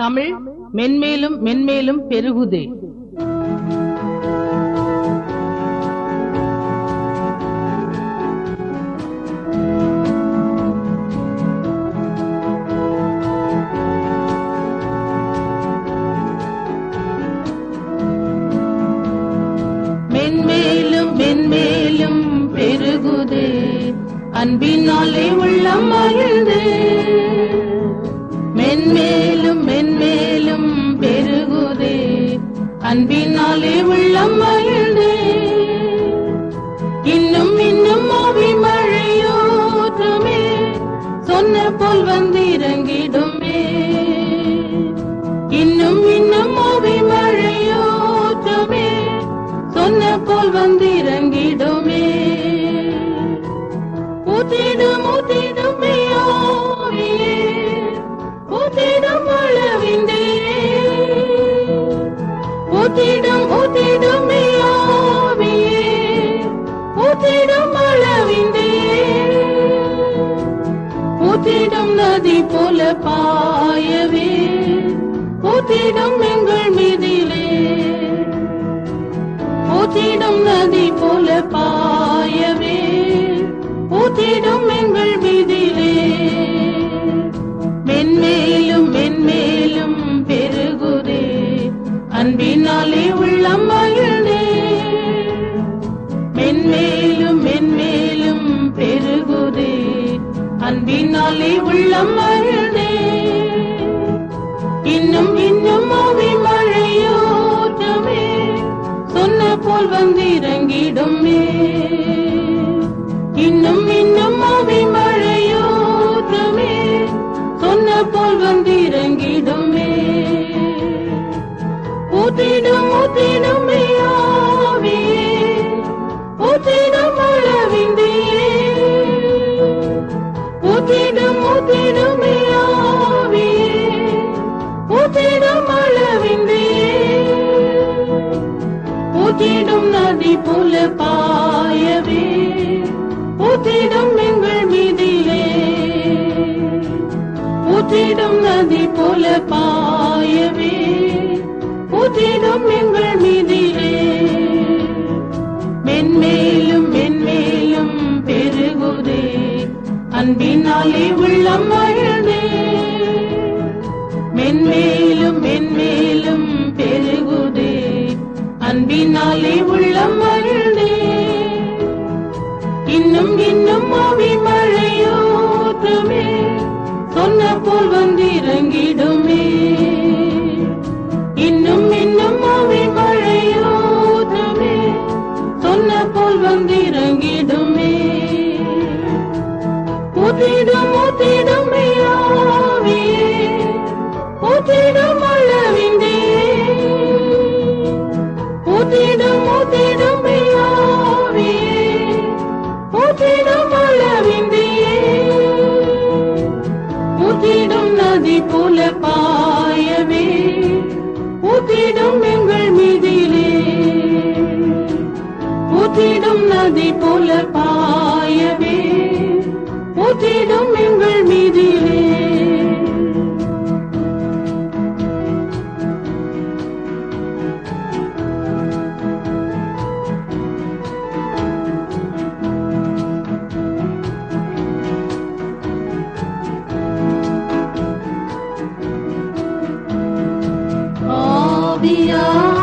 தமிழ் மென்மேலும் மென்மேலும் பெருகுதே. மென்மேலும் மென்மேலும் பெருகுதே. அன்பினாலே உள்ளம் மகிழ்ந்தே. சொன்ன போல் வந்திறங்கிடுமே. இன்னும் இன்னும் ஆவி மழையோற்றமே சொன்ன போல் வந்திறங்கிடுமே. ஊத்திடும் ஊத்திடுமே ஆவியே ஊத்திடும் அளவிந்தே பாயவே ஊத்திடும் எங்கள் மீதிலே. ஊத்திடும் நதி போல பாயவே ஊத்திடும் எங்கள் மீதிலே. மென்மேலும் மென்மேலும் பெருகுதே அன்பினாலே உள்ளம்மா அன்பினாலே உள்ளம் மகிழ்ந்தே இன்னும் இன்னும் அவை மழையோட்டமே சொன்ன போல் வந்திறங்கிடுமே. இன்னும் இன்னும் அவை மழையோட்டமே சொன்ன போல் வந்திறங்கிடுமே ஊத்திடும் நதி போல பாயவே. ஊத்திடும் எங்கள் மீதிலே. ஊத்திடும் நதி போல பாயவே. ஊத்திடும் எங்கள் மீதிலே. மென்மேலும் மென்மேலும் பெருகுதே. அன்பினாலே உள்ளம் மகிழ்ந்தே. மென்மேலும் மென்மேலும் அன்பினாலே உள்ளம் மகிழ்ந்தே. இன்னும் இன்னும் அவி மழையோட்டமே சொன்ன போல் வந்திறங்கிடுமே. இன்னும் இன்னும் அவி மழையோட்டமே சொன்ன போல் வந்திறங்கிடுமே. ஊத்திடும் ஊத்திடுமே ஆவியே ஊத்திடும் ஊத்திடும் நதி போல பாயவே. ஊத்திடும் எங்கள் மீதிலே ஊத்திடும் நதி போல பாயவே. ஊத்திடும் எங்கள் மீதிலே. beyond.